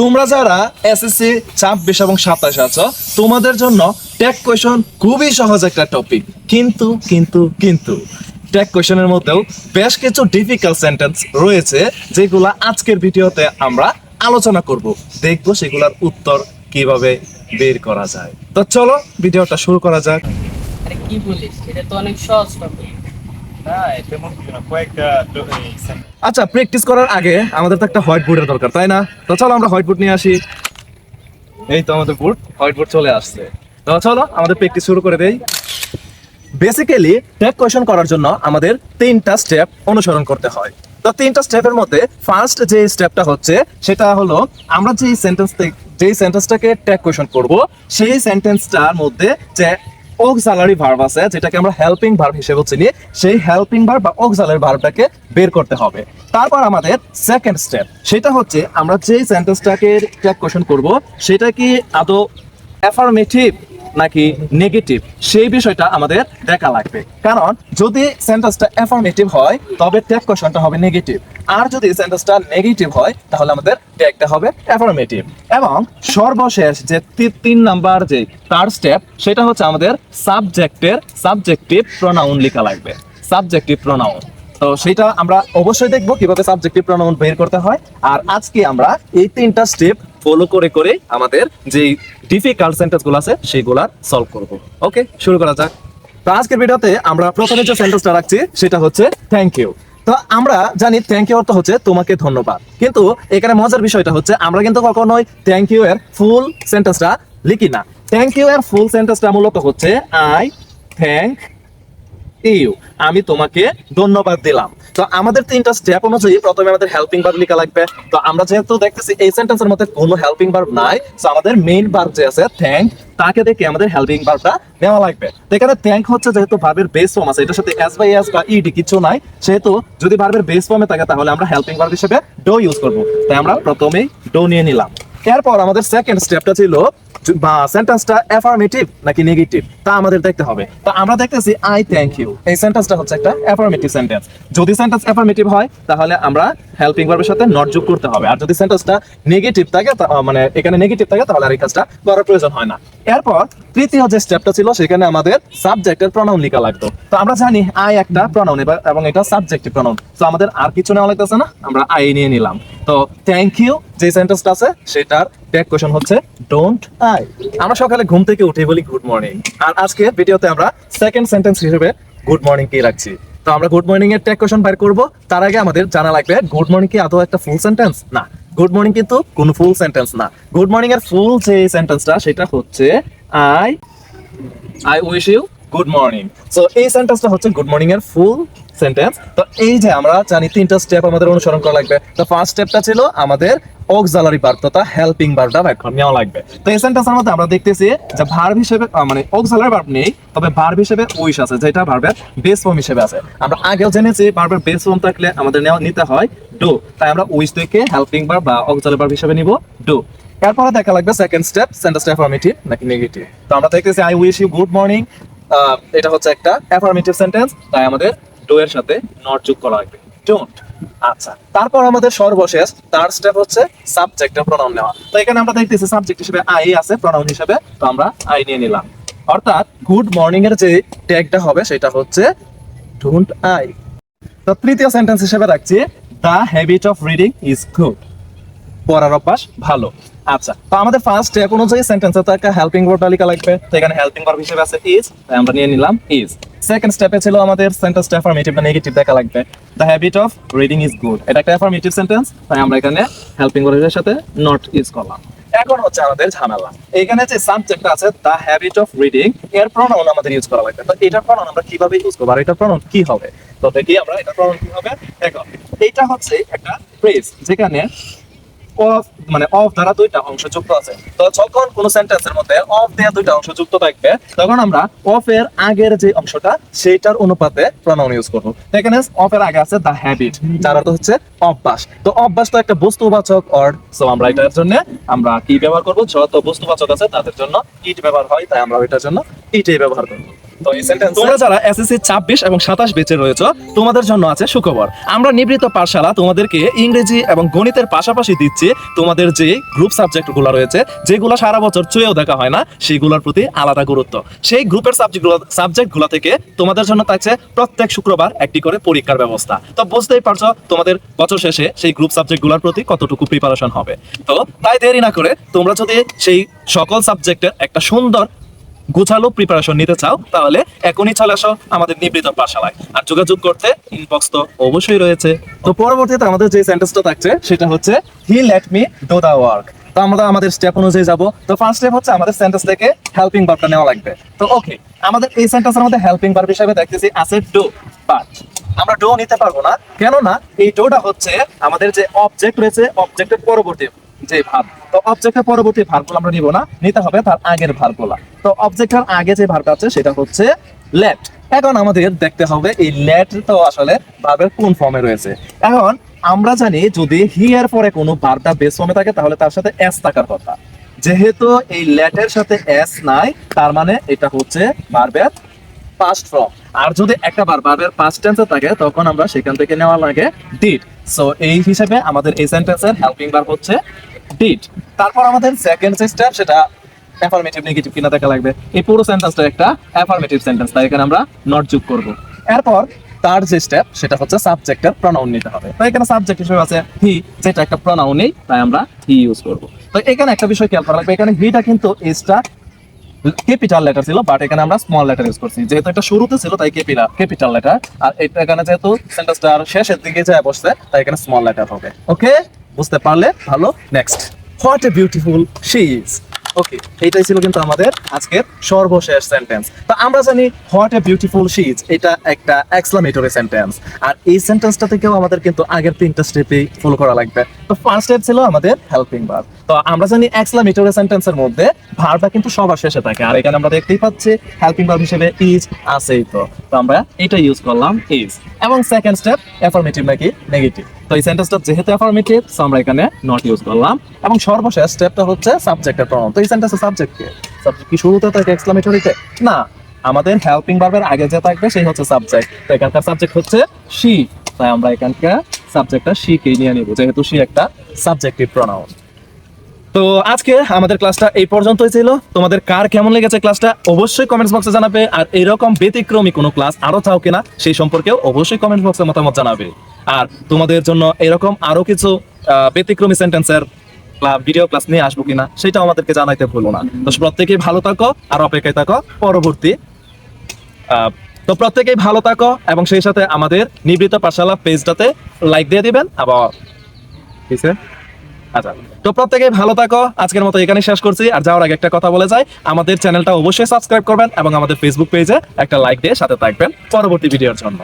তোমরা যারা এসএসসি ছাব্বিশ এবং সাতাশ আছো তোমাদের জন্য টেক কোয়েশন খুবই সহজ একটা টপিক কিন্তু কিন্তু কিন্তু টেক কোয়েশনের মধ্যেও বেশ কিছু ডিফিকাল্ট সেন্টেন্স রয়েছে যেগুলা আজকের ভিডিওতে আমরা আলোচনা করব। দেখব সেগুলোর উত্তর কীভাবে বের করা যায়। তো চলো ভিডিওটা শুরু করা যাক। আরে কি বলিস? এটা তো অনেক সহজ টপিক আচ্ছা প্র্যাকটিস করার আগে আমাদের তো একটা হোয়াইট বোর্ডের দরকার, তাই না? তো চলো আমরা হোয়াইট বোর্ড নিয়ে আসি। এই তো আমাদের বোর্ড হোয়াইট বোর্ড চলে আসছে। তো চলো, আমাদের প্র্যাকটিস শুরু করে দেই। বেসিক্যালি কোয়েশন করার জন্য আমাদের তিনটা স্টেপ অনুসরণ করতে হয়। তো তিনটা স্টেপের মধ্যে ফার্স্ট যে স্টেপটা হচ্ছে, সেটা হলো আমরা যে সেন্টেন্স যেই সেন্টেন্সটাকে ট্যাগ কোয়েশন করব, সেই সেন্টেন্সটার মধ্যে যে অক্সালারি ভার্ব আছে, যেটাকে আমরা হেল্পিং ভার্ব হিসেবে চিনি। সেই হেল্পিং ভার্ব বা অক্সালারি ভার্বটাকে বের করতে হবে। তারপর আমাদের সেকেন্ড স্টেপ সেটা হচ্ছে আমরা যেই সেন্টেন্সটাকে কোয়েশন করব, সেটা কি আদৌ অ্যাফার্মেটিভ নাকি নেগেটিভ সেই বিষয়টা আমাদের দেখা লাগবে। কারণ যদি সেন্টেন্সটা অ্যাফার্মেটিভ হয়, তবে ট্যাগ কোশ্চেনটা হবে নেগেটিভ আর যদি সেন্টেন্সটা নেগেটিভ হয়, তাহলে আমাদের ট্যাগটা হবে অ্যাফার্মেটিভ এবং সর্বশেষ যে তিন নাম্বার যে থার্ড স্টেপ সেটা হচ্ছে আমাদের সাবজেক্টের সাবজেক্টিভ প্রোনাউন লেখা লাগবে। সাবজেক্টিভ প্রোনাউন তো সেটা আমরা অবশ্যই দেখব কীভাবে সাবজেক্টিভ প্রোনাউন বের করতে হয়। আর আজকে আমরা এই তিনটা স্টেপ ফলো করে করে আমাদের যে ডিফিকাল্ট সেন্টেন্সগুলো আছে, সেগুলা সলভ করব। ওকে শুরু করা যাক। তো আজকের ভিডিওতে আমরা প্রথমে যে সেন্টেন্সটা রাখছি, সেটা হচ্ছে থ্যাংক ইউ তো আমরা জানি থ্যাংক ইউ অর্থ হচ্ছে তোমাকে ধন্যবাদ। কিন্তু এখানে মজার বিষয়টা হচ্ছে, আমরা কিন্তু কখনোই থ্যাংক ইউ এর ফুল সেন্টেন্সটা লিখি না। থ্যাংক ইউ এর ফুল সেন্টেন্সটা মূলত হচ্ছে আই থ্যাংক ইউ আমি তোমাকে ধন্যবাদ দিলাম। তো আমাদের তিনটা স্টেপ অনুযায়ী প্রথমে আমাদের হেল্পিং ভার্ব লেখা লাগবে। তো আমরা যেহেতু দেখতেছি এই সেন্টেন্সের মধ্যে কোনো হেল্পিং ভার্ব নাই তো আমাদের মেইন ভার্ব যে আছে থ্যাংক তাকে দেখে আমাদের হেল্পিং ভার্বটা নেওয়া লাগবে। তো এখানে থ্যাংক হচ্ছে যেহেতু ভার্বের বেস ফর্ম আছে, এটার সাথে এস বাই এস বা ইডি কিছু নাই, সেহেতু যদি ভার্বের বেস ফর্মে থাকে তাহলে আমরা হেল্পিং ভার্ব হিসেবে ডো ইউজ করব। তাই আমরা প্রথমেই ডো নিয়ে নিলাম। এরপর আমাদের সেকেন্ড স্টেপটা ছিল সেন্টেন্সটা অ্যাফার্মেটিভ নাকি নেগেটিভ তা আমাদের দেখতে হবে। আমরা দেখতেছি আই থ্যাংক ইউ এই সেন্টেন্সটা হচ্ছে একটা অ্যাফার্মেটিভ সেন্টেন্স যদি সেন্টেন্স অ্যাফার্মেটিভ হয়, তাহলে আমরা হেল্পিং ভার্বের সাথে নট যোগ করতে হবে। আর যদি সেন্টেন্সটা নেগেটিভ থাকে মানে এখানে নেগেটিভ থাকে, তাহলে আর এই কাজটা করার প্রয়োজন হয় না। এরপর তৃতীয় যে স্টেপটা ছিল, সেখানে আমাদের সাবজেক্টের প্রনাউন লেখা লাগতো। তো আমরা জানি আই একটা প্রনাউন এবং এটা সাবজেক্টিভ প্রনাউন তো আমাদের আর কিছু নেওয়া লাগতেছে না, আমরা আই নিয়ে নিলাম। তো থ্যাংক ইউ যে সেন্টেন্সটা আছে, সেটার ট্যাগ কোশ্চেন হচ্ছে ডোন্ট আই আমরা সকালে ঘুম থেকে উঠে বলি গুড মর্নিং আর আজকে ভিডিওতে আমরা সেকেন্ড সেন্টেন্স হিসেবে গুড মর্নিং কে রাখছি। তো আমরা গুড মর্নিং এর ট্যাগ কোশ্চেন বের করব। তার আগে আমাদের জানা লাগবে গুড মর্নিং কি আদৌ একটা ফুল সেন্টেন্স না। গুড মর্নিং কিন্তু কোনো ফুল সেন্টেন্স না। গুড মর্নিং এর ফুল যে সেন্টেন্সটা সেটা হচ্ছে I I wish you good morning so এই সেন্টেন্সটা হচ্ছে গুড মর্নিং এর ফুল সেন্টেন্স তো এই যে আমরা জানি তিনটা স্টেপ আমাদের অনুসরণ করা লাগবে। তো ফার্স্ট স্টেপটা ছিল আমাদের অক্সালারি ভার্ব তথা হেল্পিং ভার্বটা ব্যাখ্যা নেওয়া লাগবে। তো এই সেন্টেন্সের মধ্যে আমরা দেখতেছি যে ভার্ব হিসেবে মানে অক্সালারি ভার্ব নেই, তবে ভার্ব হিসেবে উইশ আছে, যেটা ভার্বের বেস ফর্ম হিসেবে আছে। আমরা আগেও জেনেছি ভার্বের বেস ফর্ম থাকলে আমাদের নেওয়া নিতে হয় ডু তাই আমরা উইশ থেকে হেল্পিং ভার্ব বা অক্সালারি ভার্ব হিসেবে নিব ডু এরপরে দেখা লাগবে সেকেন্ড স্টেপ সেন্টেন্সটা অ্যাফার্মেটিভ নাকি নেগেটিভ তো আমরা দেখতেছি I wish you good morning এটা হচ্ছে একটা অ্যাফার্মেটিভ সেন্টেন্স তাই আমাদের ডু এর সাথে নট যোগ করা লাগবে। ডোন্ট আচ্ছা তারপর আমাদের সর্বশেষ থার্ড স্টেপ হচ্ছে সাবজেক্টের প্রনাউন নেওয়া। তো এখানে আমরা দেখতেছি সাবজেক্ট হিসেবে আই আছে প্রনাউন হিসেবে, তো আমরা আই নিয়ে নিলাম। অর্থাৎ গুড মর্নিং এর যে ট্যাগটা হবে, সেটা হচ্ছে ডোন্ট আই তো তৃতীয় সেন্টেন্স হিসেবে রাখছি the habit of reading is good পড়ার অভ্যাস ভালো। আচ্ছা তো আমাদের ফার্স্ট স্টেপ অনুযায়ী সেন্টেন্সে তো একটা হেল্পিং ভার্ব তালিকা লাগবে। তো এখানে হেল্পিং ভার্ব হিসেবে আছে ইজ তাই আমরা নিয়ে নিলাম ইজ সেকেন্ড স্টেপে ছিল আমাদের সেন্টেন্স অ্যাফার্মেটিভ না নেগেটিভ দেখা লাগবে। The habit of reading is good এটা একটা অ্যাফার্মেটিভ সেন্টেন্স তাই আমরা এখানে হেল্পিং ভার্বের সাথে নট ইউজ করলাম। এখন হচ্ছে আমাদের ঝামেলা। এখানে যে সাবজেক্ট আছে দ্য হ্যাবিট অফ রিডিং এর প্রনাউন আমাদের ইউজ করা লাগবে। তো এটা প্রনাউন আমরা কীভাবে ইউজ করব, আর এটা প্রনাউন কি হবে? তো দেখি আমরা এটা প্রনাউন কি হবে? দেখো, এইটা হচ্ছে একটা ফ্রেজ যেখানে অফ মানে অফ দ্বারা দুইটা অংশ যুক্ত আছে। তো যখন কোন সেন্টেন্সের মধ্যে অফ দেয়া দুইটা অংশ যুক্ত থাকবে, তখন আমরা অফ এর আগের যে অংশটা সেটার অনুপাতে প্রনাউন ইউজ করব। এখানে অফ এর আগে আছে দা হ্যাবিট যার অর্থ হচ্ছে অভ্যাস। তো অভ্যাস তো একটা বস্তুবাচক অর্ড সো আমরা এটার জন্য, আমরা কি ব্যবহার করব? যত বস্তুবাচক আছে তাদের জন্য ইট ব্যবহার হয়, তাই আমরা এটার জন্য ইটই ব্যবহার করব। তোমরা যারা এসএসসি 26 এবং 27 বেচে রয়েছে, তোমাদের জন্য আছে সুখবর। আমরা নিবৃত্ত পাঠশালা তোমাদেরকে ইংরেজি এবং গণিতের পাশাপাশি দিচ্ছি। তোমাদের যে গ্রুপ রয়েছে, যেগুলো সারা বছর চুয়েও দেখা হয় না প্রতি আলাদা গুরুত্ব। সেই গ্রুপের থেকে তোমাদের জন্য থাকছে প্রত্যেক শুক্রবার একটি করে পরীক্ষার ব্যবস্থা। তো বুঝতেই পারছ তোমাদের বছর শেষে সেই গ্রুপ সাবজেক্টগুলোর প্রতি কতটুকু প্রিপারেশন হবে। তো তাই দেরি না করে তোমরা যদি সেই সকল সাবজেক্টের একটা সুন্দর গোছালো প্রিপারেশন নিতে চাও, তাহলে এখনই চলে আসো আমাদের নিবৃত পাঠশালায়। আর যোগাযোগ করতে ইনবক্স তো অবশ্যই রয়েছে। তো পরবর্তীতে আমাদের যে সেন্টেন্সটা থাকছে, সেটা হচ্ছে he let me do the work তো আমরা আমাদের স্টেপ অনুযায়ী যাব। তো ফার্স্ট স্টেপ হচ্ছে আমাদের সেন্টেন্স থেকে হেল্পিং ভার্বটা নেওয়া লাগবে। তো ওকে আমাদের এই সেন্টেন্সের মধ্যে হেল্পিং ভার্ব হিসেবে দেখতেছি আছে ডু বাট আমরা ডো নিতে পারব না। কেননা এই ডোটা হচ্ছে আমাদের যে অবজেক্ট রয়েছে অবজেক্টের পরবর্তী যে ভাব তো অবজেক্টের পরবর্তী ভার্বগুলো আমরা নিব না, নিতে হবে তার আগের ভার্বগুলো তো অবজেক্টের আগে যে ভার্বটা আছে, সেটা হচ্ছে লেট এখন আমাদের দেখতে হবে এই লেট তো আসলে ভার্বের কোন ফর্মে রয়েছে। এখন আমরা জানি যদি হি এর পরে কোনো ভার্বটা বেস ফর্মে থাকে, তাহলে তার সাথে এস থাকার কথা। যেহেতু এই লেটের সাথে এস নাই, তার মানে এটা হচ্ছে ভার্বের পাস্ট ফর্ম আর যদি একটা বার ভার্বের পাস্ট টেন্সে থাকে, তখন আমরা সেখান থেকে নেওয়া লাগে ডিড সো এই হিসাবে আমাদের এই সেন্টেন্সের হেল্পিং ভার্ব হচ্ছে ডিড তারপর আমাদের সেকেন্ড সেটা অ্যাফার্মেটিভ নেগেটিভ কিনা দেখা লাগবে। এই পুরো সেন্টেন্সটা একটা অ্যাফার্মেটিভ সেন্টেন্স তাই এখানে আমরা নট যোগ করব। এরপর তার যে স্টেপ সেটা হচ্ছে সাবজেক্টের প্রনাউন নিতে হবে। তো এখানে সাবজেক্ট হিসেবে আছে হি যেটা একটা প্রনাউন নেই, তাই আমরা হি ইউজ করব। তো এখানে একটা বিষয় খেয়াল করা লাগবে, এখানে হিটা কিন্তু এসটা ক্যাপিটাল লেটার ছিল বাট এখানে আমরা স্মল লেটার ইউজ করছি। যেহেতু এটা শুরুতে ছিল, তাই ক্যাপিটাল ক্যাপিটাল লেটার আর এটা এখানে যেহেতু সেন্টেন্সটা আর শেষের দিকে যায় বসছে, তাই এখানে স্মল লেটার হবে। ওকে বুঝতে পারলে ভালো। Next what a beautiful she is okay এইটাই ছিল কিন্তু আমাদের আজকের সর্বশেষ সেন্টেন্স তো আমরা জানি হোয়াট এ বিউটিফুল এটা একটা সেন্টেন্স আর এই সেন্টেন্সটা থেকেও আমাদের কিন্তু আগের তিনটা ফলো করা লাগবে। তো ফার্স্ট স্টেপ ছিল আমাদের হেল্পিং তো আমরা জানি সেন্টেন্সের মধ্যে কিন্তু সবার শেষে থাকে। আর এখানে আমরা দেখতেই পাচ্ছি হেল্পিং ভার্ব হিসেবে ইজ আছেই তো। তো আমরা এটা ইউজ করলাম ইজ এবং সেকেন্ড স্টেপ অ্যাফার্মেটিভ নাকি নেগেটিভ তো এই সেন্টেন্সটা যেহেতু অ্যাফার্মেটিভ আমরা এখানে নট ইউজ করলাম। এবং সর্বশেষ স্টেপটা হচ্ছে সাবজেক্টের প্রনাউন তো সাবজেক্ট কি। শুরুতে থাকে এক্সক্লামেটরিতে না। আমাদের হেল্পিং ভার্বের আগে যে থাকবে, সেই হচ্ছে সাবজেক্ট তো এখানকার সাবজেক্ট হচ্ছে তাই আমরা এখানকার সাবজেক্টটা কে নিয়ে নিব, যেহেতু একটা সাবজেক্টিভ প্রনাউন তো আজকে আমাদের ক্লাসটা এই পর্যন্তই ছিল। তোমাদের কার কেমন লেগেছে ক্লাসটা অবশ্যই কমেন্টস বক্সে জানাবে। আর এরকম ব্যতিক্রমী কোনো ক্লাস আরও চাও কিনা, সেই সম্পর্কেও অবশ্যই কমেন্ট বক্সে মতামত জানাবে। আর তোমাদের জন্য এরকম আরও কিছু ব্যতিক্রমী সেন্টেন্সের ভিডিও ক্লাস নিয়ে আসব কিনা সেটা আমাদেরকে জানাইতে ভুলো না। তো প্রত্যেকেই ভালো থাকো আর অপেক্ষায় থাকো। পরবর্তী তো প্রত্যেকেই ভালো থাকো এবং সেই সাথে আমাদের নিবৃত্ত পাঠশালা পেজটাতে লাইক দিয়ে দিবেন, আবার আচ্ছা তো প্রত্যেকেই ভালো থাকো। আজকের মতো এখানে শেষ করছি। আর যাওয়ার আগে একটা কথা বলে যাই, আমাদের চ্যানেলটা অবশ্যই সাবস্ক্রাইব করবেন এবং আমাদের ফেসবুক পেজে একটা লাইক দিয়ে সাথে থাকবেন। পরবর্তী ভিডিওর জন্য।